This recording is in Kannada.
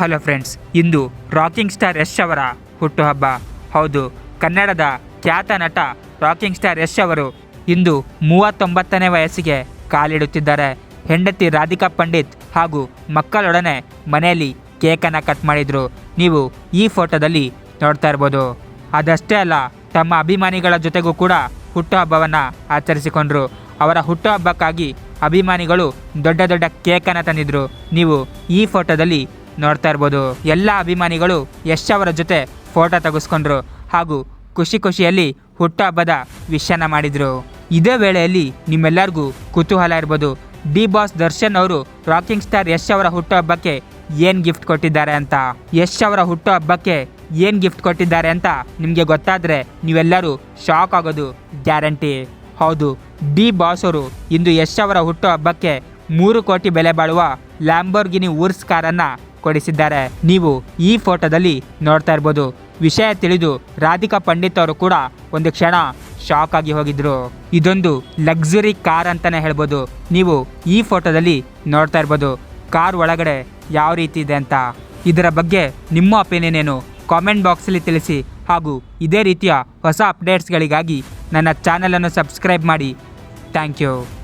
ಹಲೋ ಫ್ರೆಂಡ್ಸ್, ಇಂದು ರಾಕಿಂಗ್ ಸ್ಟಾರ್ ಯಶ್ ಅವರ ಹುಟ್ಟುಹಬ್ಬ. ಹೌದು, ಕನ್ನಡದ ಖ್ಯಾತ ನಟ ರಾಕಿಂಗ್ ಸ್ಟಾರ್ ಯಶ್ ಅವರು ಇಂದು ಮೂವತ್ತೊಂಬತ್ತನೇ ವಯಸ್ಸಿಗೆ ಕಾಲಿಡುತ್ತಿದ್ದಾರೆ. ಹೆಂಡತಿ ರಾಧಿಕಾ ಪಂಡಿತ್ ಹಾಗೂ ಮಕ್ಕಳೊಡನೆ ಮನೆಯಲ್ಲಿ ಕೇಕನ್ನು ಕಟ್ ಮಾಡಿದರು. ನೀವು ಈ ಫೋಟೋದಲ್ಲಿ ನೋಡ್ತಾ ಇರ್ಬೋದು. ಅದಷ್ಟೇ ಅಲ್ಲ, ತಮ್ಮ ಅಭಿಮಾನಿಗಳ ಜೊತೆಗೂ ಕೂಡ ಹುಟ್ಟುಹಬ್ಬವನ್ನು ಆಚರಿಸಿಕೊಂಡರು. ಅವರ ಹುಟ್ಟುಹಬ್ಬಕ್ಕಾಗಿ ಅಭಿಮಾನಿಗಳು ದೊಡ್ಡ ದೊಡ್ಡ ಕೇಕನ್ನು ತಂದಿದ್ರು. ನೀವು ಈ ಫೋಟೋದಲ್ಲಿ ನೋಡ್ತಾ ಇರ್ಬೋದು. ಎಲ್ಲ ಅಭಿಮಾನಿಗಳು ಯಶ್ ಅವರ ಜೊತೆ ಫೋಟೋ ತೆಗೆಸ್ಕೊಂಡ್ರು ಹಾಗೂ ಖುಷಿ ಖುಷಿಯಲ್ಲಿ ಹುಟ್ಟುಹಬ್ಬದ ವಿಷಯನ ಮಾಡಿದರು. ಇದೇ ವೇಳೆಯಲ್ಲಿ ನಿಮ್ಮೆಲ್ಲರಿಗೂ ಕುತೂಹಲ ಇರ್ಬೋದು. ಡಿ ಬಾಸ್ ದರ್ಶನ್ ಅವರು ರಾಕಿಂಗ್ ಸ್ಟಾರ್ ಯಶ್ ಅವರ ಹುಟ್ಟುಹಬ್ಬಕ್ಕೆ ಏನು ಗಿಫ್ಟ್ ಕೊಟ್ಟಿದ್ದಾರೆ ಅಂತ. ಯಶ್ ಅವರ ಹುಟ್ಟುಹಬ್ಬಕ್ಕೆ ಏನು ಗಿಫ್ಟ್ ಕೊಟ್ಟಿದ್ದಾರೆ ಅಂತ ನಿಮಗೆ ಗೊತ್ತಾದರೆ ನೀವೆಲ್ಲರೂ ಶಾಕ್ ಆಗೋದು ಗ್ಯಾರಂಟಿ ಹೌದು, ಡಿ ಬಾಸ್ ಅವರು ಇಂದು ಯಶ್ ಅವರ ಹುಟ್ಟುಹಬ್ಬಕ್ಕೆ ಮೂರು ಕೋಟಿ ಬೆಲೆ ಬಾಳುವ ಲ್ಯಾಂಬೋರ್ಗಿನಿ ಊರ್ಸ್ ಕಾರನ್ನು ಕೊಡಿಸಿದ್ದಾರೆ. ನೀವು ಈ ಫೋಟೋದಲ್ಲಿ ನೋಡ್ತಾ ಇರ್ಬೋದು. ವಿಷಯ ತಿಳಿದು ರಾಧಿಕಾ ಪಂಡಿತ್ ಅವರು ಕೂಡ ಒಂದು ಕ್ಷಣ ಶಾಕ್ ಆಗಿ ಹೋಗಿದ್ರು. ಇದೊಂದು ಲಕ್ಸುರಿ ಕಾರ್ ಅಂತಾನೆ ಹೇಳ್ಬೋದು. ನೀವು ಈ ಫೋಟೋದಲ್ಲಿ ನೋಡ್ತಾ ಇರ್ಬೋದು. ಕಾರ್ ಒಳಗಡೆ ಯಾವ ರೀತಿ ಇದೆ ಅಂತ. ಇದರ ಬಗ್ಗೆ ನಿಮ್ಮ ಒಪಿನಿಯನ್ ಏನು? ಕಾಮೆಂಟ್ ಬಾಕ್ಸಲ್ಲಿ ತಿಳಿಸಿ. ಹಾಗೂ ಇದೇ ರೀತಿಯ ಹೊಸ ಅಪ್ಡೇಟ್ಸ್ಗಳಿಗಾಗಿ ನನ್ನ ಚಾನಲನ್ನು ಸಬ್ಸ್ಕ್ರೈಬ್ ಮಾಡಿ. Thank you